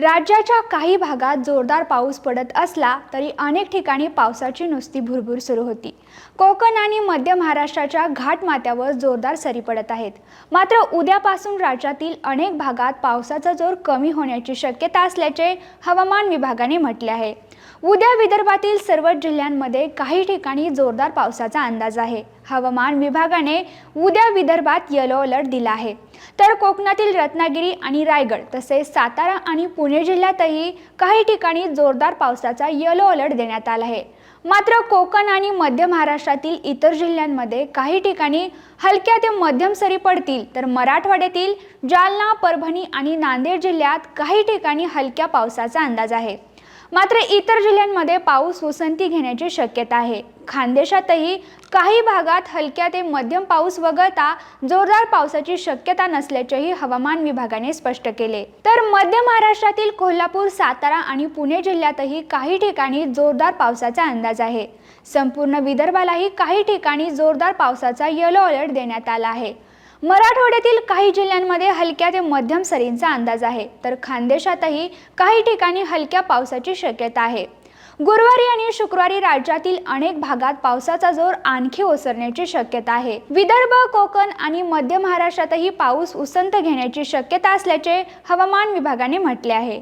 राज्याच्या काही भागात जोरदार पाऊस पडत असला तरी अनेक ठिकाणी पावसाची नुसती भुरभूर सुरू होती. कोकण आणि मध्य महाराष्ट्राच्या घाटमाथ्यावर जोरदार सरी पडत आहेत. मात्र उद्यापासून राज्यातील अनेक भागात पावसाचा जोर कमी होण्याची शक्यता असल्याचे हवामान विभागाने म्हटले आहे. उद्या विदर्भातील सर्वच जिल्ह्यांमध्ये काही ठिकाणी जोरदार पावसाचा अंदाज आहे. हवामान विभागाने उद्या विदर्भात येलो अलर्ट दिला आहे. तर कोकणातील रत्नागिरी आणि रायगड तसेच सातारा आणि पुणे जिल्ह्यातही काही ठिकाणी जोरदार पावसाचा येलो अलर्ट देण्यात आला आहे. मात्र कोकण आणि मध्य महाराष्ट्रातील इतर जिल्ह्यांमध्ये काही ठिकाणी हलक्या ते मध्यम सरी पडतील. तर मराठवाड्यातील जालना परभणी आणि नांदेड जिल्ह्यात काही ठिकाणी हलक्या पावसाचा अंदाज आहे. मात्र इतर जिल्ह्यांमध्ये पाऊस उसंती घेण्याची शक्यता आहे. खानदेशातही काही भागात हलक्या ते मध्यम पाऊस वगळता जोरदार पावसाची शक्यता नसल्याचेही हवामान विभागाने स्पष्ट केले. तर मध्य महाराष्ट्रातील कोल्हापूर सातारा आणि पुणे जिल्ह्यातही काही ठिकाणी जोरदार पावसाचा अंदाज आहे. संपूर्ण विदर्भालाही काही ठिकाणी जोरदार पावसाचा येलो अलर्ट देण्यात आला आहे. मराठवाड्यातील काही जिल्ह्यांमध्ये हलक्या ते मध्यम सरींचा अंदाज आहे. तर खानदेशातही काही ठिकाणी हलक्या पावसाची शक्यता आहे. गुरुवारी आणि शुक्रवारी राज्यातील अनेक भागात पावसाचा जोर आणखी ओसरण्याची शक्यता आहे. विदर्भ कोकण आणि मध्य महाराष्ट्रातही पाऊस उसंत घेण्याची शक्यता असल्याचे हवामान विभागाने म्हटले आहे.